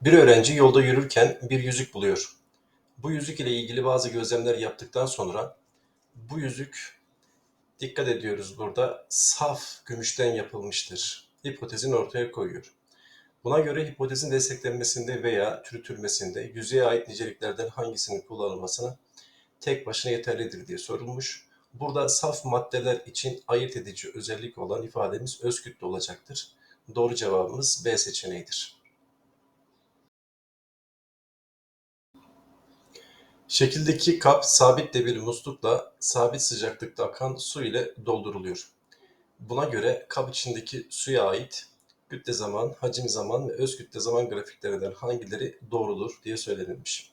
Bir öğrenci yolda yürürken bir yüzük buluyor. Bu yüzük ile ilgili bazı gözlemler yaptıktan sonra bu yüzük dikkat ediyoruz burada saf gümüşten yapılmıştır. Hipotezini ortaya koyuyor. Buna göre hipotezin desteklenmesinde veya çürütülmesinde yüzeye ait niceliklerden hangisinin kullanılmasına tek başına yeterlidir diye sorulmuş. Burada saf maddeler için ayırt edici özellik olan ifademiz öz olacaktır. Doğru cevabımız B seçeneğidir. Şekildeki kap sabit debili muslukla sabit sıcaklıkta akan su ile dolduruluyor. Buna göre kap içindeki suya ait kütle zaman, hacim zaman ve öz kütle zaman grafiklerinden hangileri doğrudur diye söylenilmiş.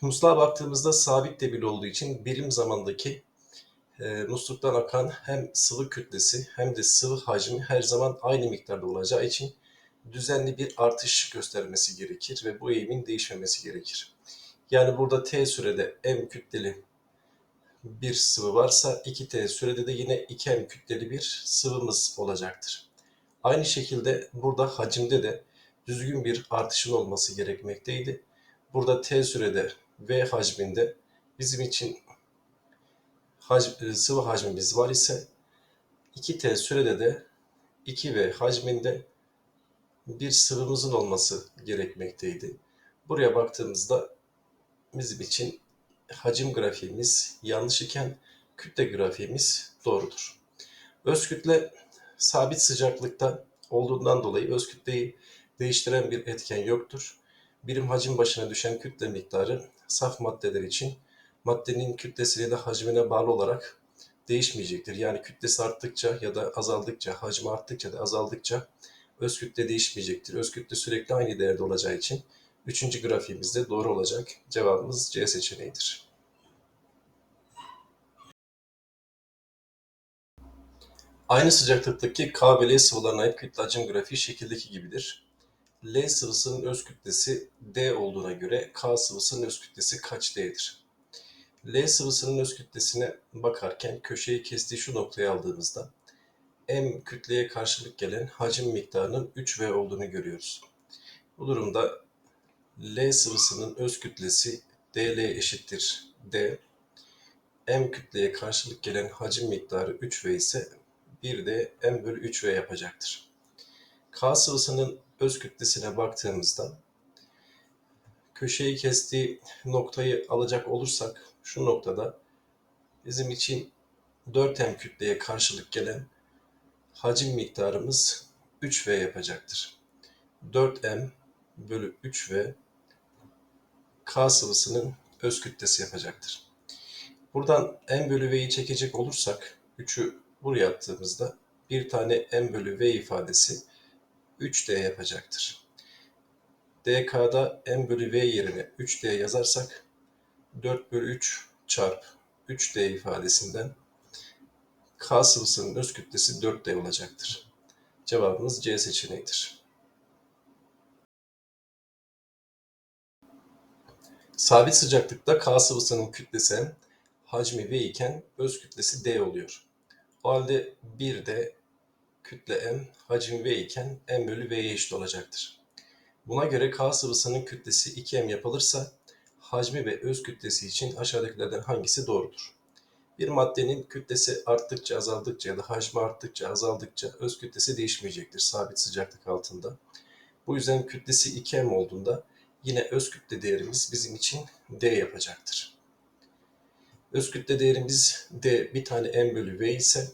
Musluğa baktığımızda sabit debili olduğu için birim zamandaki e, musluktan akan hem sıvı kütlesi hem de sıvı hacmi her zaman aynı miktarda olacağı için düzenli bir artış göstermesi gerekir ve bu eğimin değişmemesi gerekir. Yani burada t sürede m kütleli bir sıvı varsa 2t sürede de yine 2m kütleli bir sıvımız olacaktır. Aynı şekilde burada hacimde de düzgün bir artışın olması gerekmekteydi. Burada t sürede v hacminde bizim için hacm, sıvı hacmimiz var ise 2t sürede de 2v hacminde bir sıvımızın olması gerekmekteydi. Buraya baktığımızda bizim için hacim grafiğimiz yanlış iken kütle grafiğimiz doğrudur. Öz kütle sabit sıcaklıkta olduğundan dolayı öz kütleyi değiştiren bir etken yoktur. Birim hacim başına düşen kütle miktarı saf maddeler için maddenin kütlesine de hacmine bağlı olarak değişmeyecektir. Yani kütlesi arttıkça ya da azaldıkça, hacmi arttıkça da azaldıkça öz kütle değişmeyecektir. Öz kütle sürekli aynı değerde olacağı için üçüncü grafiğimiz de doğru olacak. Cevabımız C seçeneğidir. Aynı sıcaklıktaki K ve L sıvılarına ait kütle hacim grafiği şekildeki gibidir. L sıvısının öz kütlesi D olduğuna göre K sıvısının öz kütlesi kaç D'dir? L sıvısının öz kütlesine bakarken köşeyi kestiği şu noktaya aldığımızda M kütleye karşılık gelen hacim miktarının 3V olduğunu görüyoruz. Bu durumda L sıvısının öz kütlesi dL eşittir D. M kütleye karşılık gelen hacim miktarı 3V ise bir de M bölü 3V yapacaktır. K sıvısının öz kütlesine baktığımızda köşeyi kestiği noktayı alacak olursak şu noktada bizim için 4M kütleye karşılık gelen hacim miktarımız 3V yapacaktır. 4M bölü 3V K sıvısının öz kütlesi yapacaktır. Buradan M bölü V'yi çekecek olursak 3'ü buraya attığımızda bir tane M bölü V ifadesi 3D yapacaktır. DK'da M bölü V yerine 3D yazarsak 4 bölü 3 çarp 3D ifadesinden K sıvısının öz kütlesi 4D olacaktır. Cevabımız C seçeneğidir. Sabit sıcaklıkta K sıvısının kütlesi hacmi V iken öz kütlesi D oluyor. O halde 1D kütle M, hacim V iken M bölü V'ye eşit olacaktır. Buna göre K sıvısının kütlesi 2M yapılırsa hacmi ve öz kütlesi için aşağıdakilerden hangisi doğrudur? Bir maddenin kütlesi arttıkça azaldıkça ya da hacmi arttıkça azaldıkça öz kütlesi değişmeyecektir sabit sıcaklık altında. Bu yüzden kütlesi 2M olduğunda yine öz kütle değerimiz bizim için D yapacaktır. Öz kütle değerimiz D bir tane M bölü V ise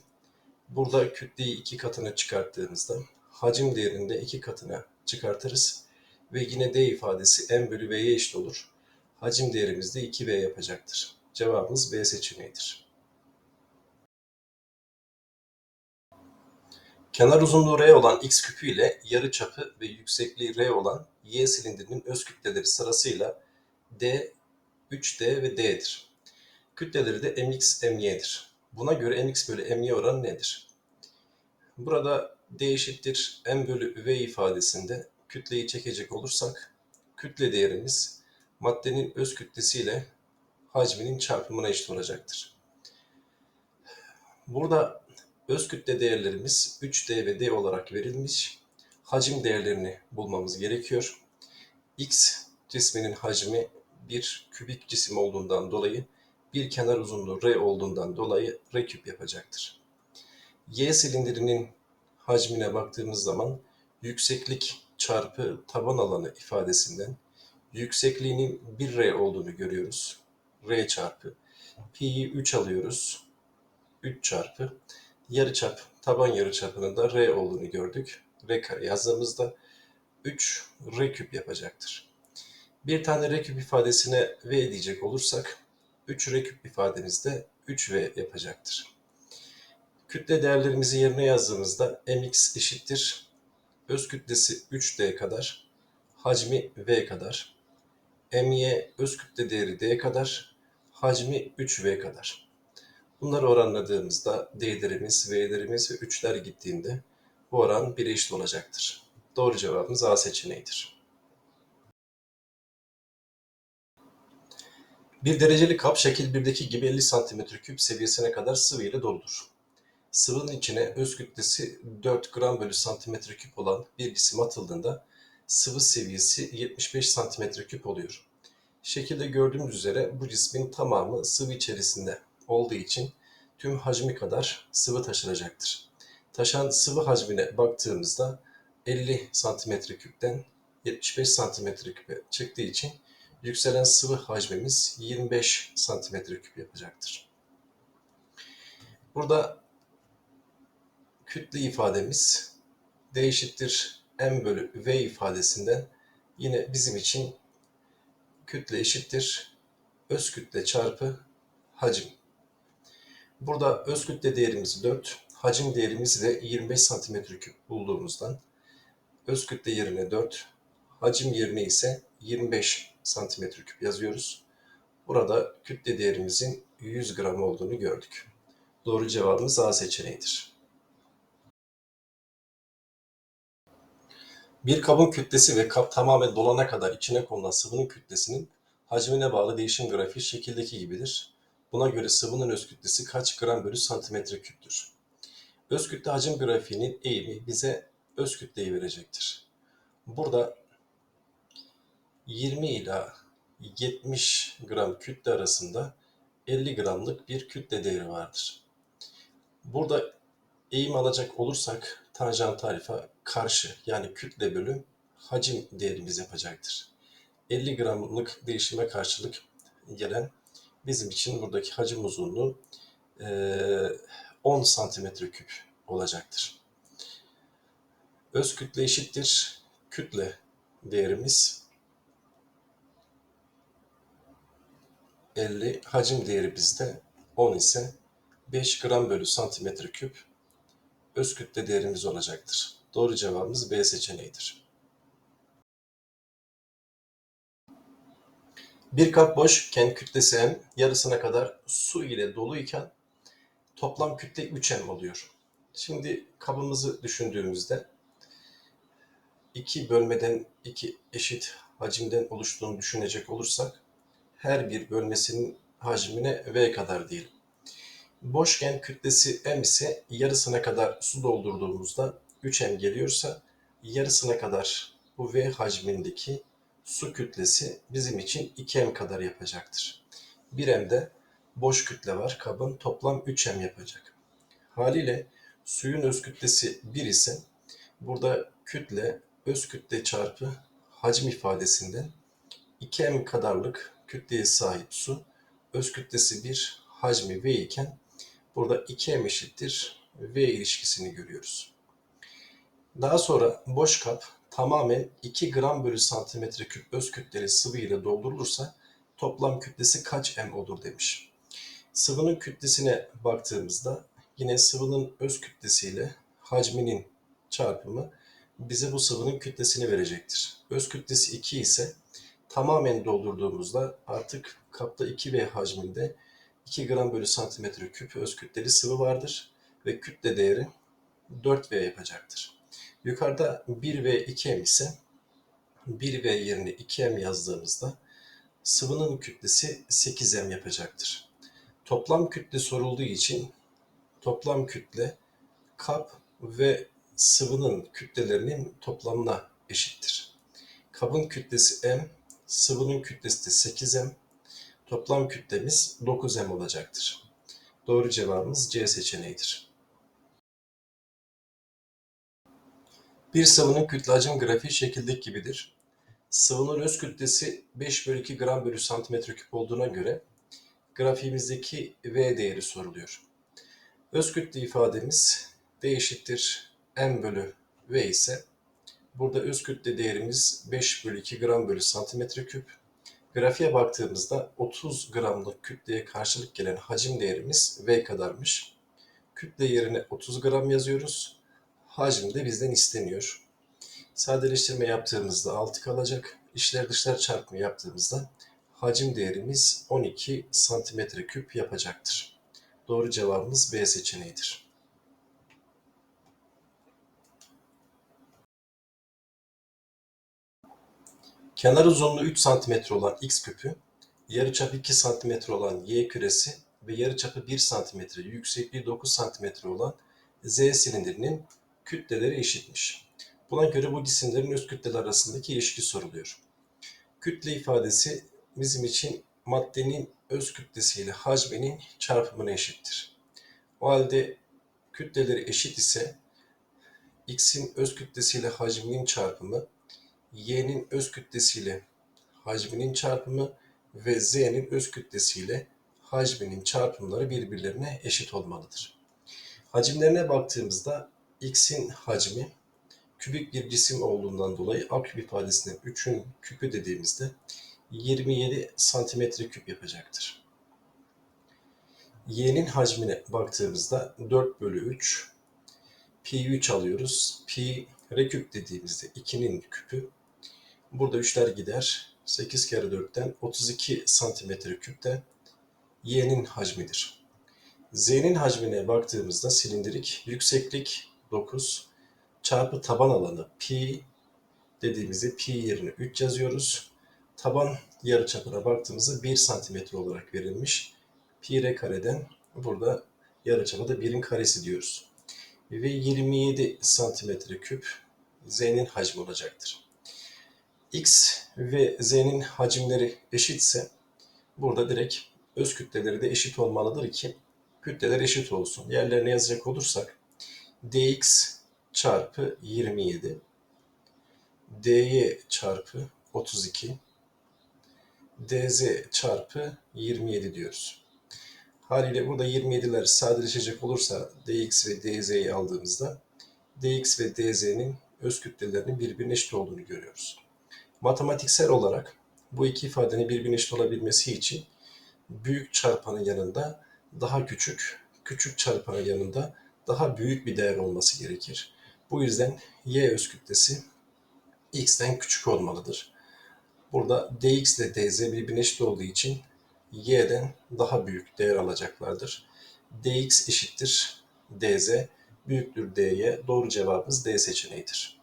burada kütleyi iki katına çıkarttığımızda hacim değerini de iki katına çıkartırız ve yine D ifadesi M bölü V'ye eşit olur. Hacim değerimiz de 2V yapacaktır. Cevabımız B seçeneğidir. Kenar uzunluğu R olan X küpü ile yarı çapı ve yüksekliği R olan Y silindirinin öz kütleleri sırasıyla D, 3D ve D'dir. Kütleleri de mx, my'dir. Buna göre mx bölü my oranı nedir? Burada D eşittir m bölü V ifadesinde kütleyi çekecek olursak kütle değerimiz maddenin öz kütlesiyle hacminin çarpımına eşit olacaktır. Burada öz kütle değerlerimiz 3D ve D olarak verilmiş. Hacim değerlerini bulmamız gerekiyor. X cisminin hacmi bir kübik cisim olduğundan dolayı bir kenar uzunluğu R olduğundan dolayı R küp yapacaktır. Y silindirinin hacmine baktığımız zaman yükseklik çarpı taban alanı ifadesinden yüksekliğinin 1R olduğunu görüyoruz. R çarpı. Pi'yi 3 alıyoruz. 3 çarpı. Yarıçap, taban yarıçapının da R olduğunu gördük. R kare yazdığımızda 3 R küp yapacaktır. Bir tane R küp ifadesine V diyecek olursak 3 R küp ifademizde 3V yapacaktır. Kütle değerlerimizi yerine yazdığımızda mx eşittir. Öz kütlesi 3D kadar, hacmi V kadar. my öz kütle değeri D kadar, hacmi 3V kadar. Bunları oranladığımızda D'lerimiz, V'lerimiz ve 3'ler gittiğinde bu oran 1'e eşit olacaktır. Doğru cevabımız A seçeneğidir. Bir dereceli kap şekil 1'deki gibi 50 cm3 seviyesine kadar sıvı ile doludur. Sıvının içine öz kütlesi 4 gram bölü santimetre küp olan bir cisim atıldığında sıvı seviyesi 75 santimetre küp oluyor. Şekilde gördüğümüz üzere bu cismin tamamı sıvı içerisinde olduğu için tüm hacmi kadar sıvı taşınacaktır. Taşan sıvı hacmine baktığımızda 50 santimetre küpten 75 santimetre küpe çıktığı için yükselen sıvı hacmimiz 25 santimetre küp yapacaktır. Burada kütle ifademiz D M bölü V ifadesinden yine bizim için kütle eşittir öz kütle çarpı hacim. Burada öz kütle değerimiz 4, hacim değerimizi de 25 santimetre küp bulduğumuzdan öz kütle yerine 4, hacim yerine ise 25 santimetre küp yazıyoruz. Burada kütle değerimizin 100 gram olduğunu gördük. Doğru cevabımız A seçeneğidir. Bir kabın kütlesi ve kap tamamen dolana kadar içine konulan sıvının kütlesinin hacmine bağlı değişim grafiği şekildeki gibidir. Buna göre sıvının öz kütlesi kaç gram bölü santimetre küptür? Öz kütle hacim grafiğinin eğimi bize öz kütleyi verecektir. Burada 20 ila 70 gram kütle arasında 50 gramlık bir kütle değeri vardır. Burada eğim alacak olursak tanjant tarifa karşı yani kütle bölü hacim değerimiz yapacaktır. 50 gramlık değişime karşılık gelen bizim için buradaki hacim uzunluğu 10 santimetre küp olacaktır. Öz kütle eşittir kütle değerimiz 50, hacim değeri bizde 10 ise 5 gram bölü santimetre küp öz kütle değerimiz olacaktır. Doğru cevabımız B seçeneğidir. Bir kap boşken kütlesi m, yarısına kadar su ile doluyken toplam kütle 3m oluyor. Şimdi kabımızı düşündüğümüzde iki bölmeden iki eşit hacimden oluştuğunu düşünecek olursak her bir bölmesinin hacmine V kadar diyelim. Boşgen kütlesi M ise yarısına kadar su doldurduğumuzda 3M geliyorsa yarısına kadar bu V hacmindeki su kütlesi bizim için 2M kadar yapacaktır. 1M'de boş kütle var. Kabın toplam 3M yapacak. Haliyle suyun öz kütlesi 1 ise burada kütle öz kütle çarpı hacim ifadesinden 2M kadarlık kütleye sahip su öz kütlesi 1, hacmi V iken burada 2M eşittir V ilişkisini görüyoruz. Daha sonra boş kap tamamen 2 gram bölü santimetre küp öz kütleli sıvı ile doldurulursa toplam kütlesi kaç M olur demiş. Sıvının kütlesine baktığımızda yine sıvının öz kütlesiyle hacminin çarpımı bize bu sıvının kütlesini verecektir. Öz kütlesi 2 ise tamamen doldurduğumuzda artık kapta 2V hacminde 2 gram bölü santimetre küp öz kütleli sıvı vardır ve kütle değeri 4V yapacaktır. Yukarıda 1V 2M ise 1V yerine 2M yazdığımızda sıvının kütlesi 8M yapacaktır. Toplam kütle sorulduğu için toplam kütle kap ve sıvının kütlelerinin toplamına eşittir. Kabın kütlesi m, sıvının kütlesi de 8m. Toplam kütlemiz 9m olacaktır. Doğru cevabımız C seçeneğidir. Bir sıvının kütle hacim grafiği şekildeki gibidir. Sıvının öz kütlesi 5 bölü 2 gram bölü santimetre küp olduğuna göre grafiğimizdeki V değeri soruluyor. Öz kütle ifademiz D eşittir M bölü V ise burada öz kütle değerimiz 5 bölü 2 gram bölü santimetre küp. Grafiğe baktığımızda 30 gramlık kütleye karşılık gelen hacim değerimiz V kadarmış. Kütle yerine 30 gram yazıyoruz. Hacim de bizden isteniyor. Sadeleştirme yaptığımızda 6 kalacak. İşler dışlar çarpımı yaptığımızda hacim değerimiz 12 santimetre küp yapacaktır. Doğru cevabımız B seçeneğidir. Kenar uzunluğu 3 cm olan x küpü, yarıçapı 2 cm olan y küresi ve yarıçapı 1 cm, yüksekliği 9 cm olan z silindirinin kütleleri eşitmiş. Buna göre bu cisimlerin öz kütleler arasındaki ilişki soruluyor. Kütle ifadesi bizim için maddenin öz kütlesiyle hacminin çarpımına eşittir. O halde kütleleri eşit ise x'in öz kütlesiyle hacminin çarpımı y'nin öz kütlesiyle hacminin çarpımı ve z'nin öz kütlesiyle hacminin çarpımları birbirlerine eşit olmalıdır. Hacimlerine baktığımızda x'in hacmi kübik bir cisim olduğundan dolayı a küp ifadesine 3'ün küpü dediğimizde 27 santimetre küp yapacaktır. Y'nin hacmine baktığımızda 4 bölü 3 pi 3 alıyoruz. Pi reküp dediğimizde 2'nin küpü Burada 3'ler gider. 8 kere 4'ten 32 santimetre küpte y'nin hacmidir. Z'nin hacmine baktığımızda silindirik yükseklik 9 çarpı taban alanı pi dediğimizde pi yerine 3 yazıyoruz. Taban yarıçapına baktığımızda 1 santimetre olarak verilmiş. Pi r kareden burada yarıçapı da 1'in karesi diyoruz. Ve 27 santimetre küp Z'nin hacmi olacaktır x ve z'nin hacimleri eşitse burada direkt öz kütleleri de eşit olmalıdır ki kütleler eşit olsun. Yerlerine yazacak olursak dx çarpı 27 dy çarpı 32 dz çarpı 27 diyoruz. Haliyle burada 27'ler sadeleşecek olursa dx ve dz'yi aldığımızda dx ve dz'nin öz kütlelerinin birbirine eşit olduğunu görüyoruz. Matematiksel olarak bu iki ifadenin birbirine eşit olabilmesi için büyük çarpanın yanında daha küçük, küçük çarpanın yanında daha büyük bir değer olması gerekir. Bu yüzden y öz kütlesi x'ten küçük olmalıdır. Burada dx ile dz birbirine eşit olduğu için y'den daha büyük değer alacaklardır. dx eşittir dz büyüktür dy. Doğru cevabımız D seçeneğidir.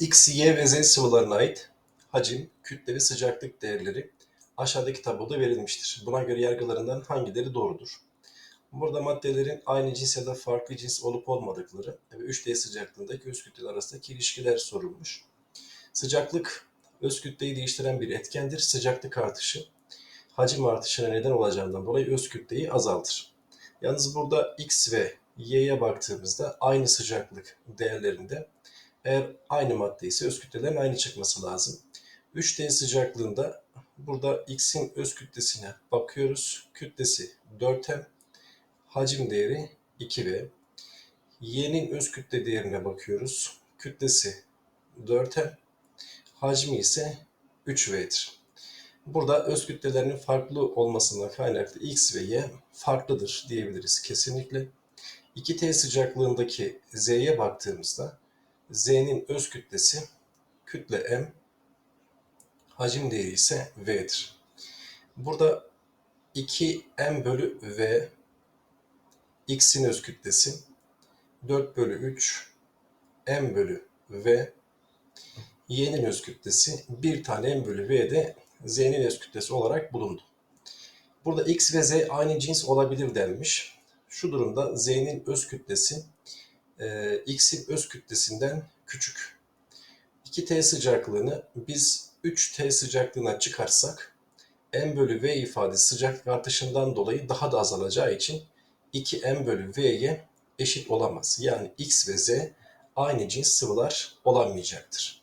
X, Y ve Z sıvılarına ait hacim, kütle ve sıcaklık değerleri aşağıdaki tabloda verilmiştir. Buna göre yargılarından hangileri doğrudur? Burada maddelerin aynı cins ya da farklı cins olup olmadıkları ve 3D sıcaklığındaki öz kütleler arasındaki ilişkiler sorulmuş. Sıcaklık öz kütleyi değiştiren bir etkendir. Sıcaklık artışı hacim artışına neden olacağından dolayı öz kütleyi azaltır. Yalnız burada X ve Y'ye baktığımızda aynı sıcaklık değerlerinde eğer aynı madde ise öz kütlelerin aynı çıkması lazım. 3D sıcaklığında burada X'in öz kütlesine bakıyoruz. Kütlesi 4M, hacim değeri 2V. Y'nin öz kütle değerine bakıyoruz. Kütlesi 4M, hacmi ise 3V'dir. Burada öz kütlelerinin farklı olmasından kaynaklı X ve Y farklıdır diyebiliriz kesinlikle. 2T sıcaklığındaki Z'ye baktığımızda Z'nin öz kütlesi kütle M, hacim değeri ise V'dir. Burada 2M bölü V, X'in öz kütlesi 4 bölü 3 M bölü V, Y'nin öz kütlesi 1 tane M bölü V de Z'nin öz kütlesi olarak bulundu. Burada X ve Z aynı cins olabilir denmiş. Şu durumda Z'nin öz kütlesi e, X'in öz kütlesinden küçük. 2T sıcaklığını biz 3T sıcaklığına çıkarsak m bölü v ifadesi sıcaklık artışından dolayı daha da azalacağı için 2m bölü v'ye eşit olamaz. Yani x ve z aynı cins sıvılar olamayacaktır.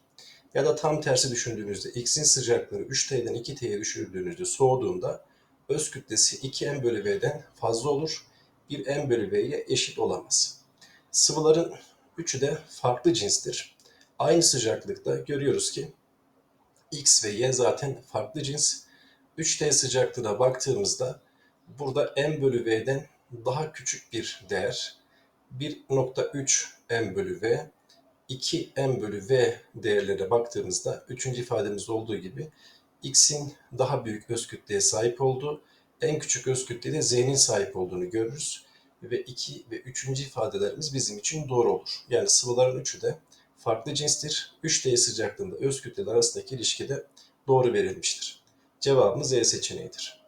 Ya da tam tersi düşündüğünüzde x'in sıcaklığı 3T'den 2T'ye düşürdüğünüzde soğuduğunda öz kütlesi 2m bölü v'den fazla olur. Bir m bölü v'ye eşit olamaz. Sıvıların üçü de farklı cinstir. Aynı sıcaklıkta görüyoruz ki x ve y zaten farklı cins. 3T sıcaklığına baktığımızda burada m bölü v'den daha küçük bir değer 1.3 m bölü v 2 m bölü v değerlere baktığımızda üçüncü ifademizde olduğu gibi x'in daha büyük öz kütleye sahip olduğu en küçük öz kütlede z'nin sahip olduğunu görürüz. Ve 2 ve 3. ifadelerimiz bizim için doğru olur. Yani sıvıların üçü de farklı cinstir. 3D sıcaklığında öz kütleler arasındaki ilişkide doğru verilmiştir. Cevabımız E seçeneğidir.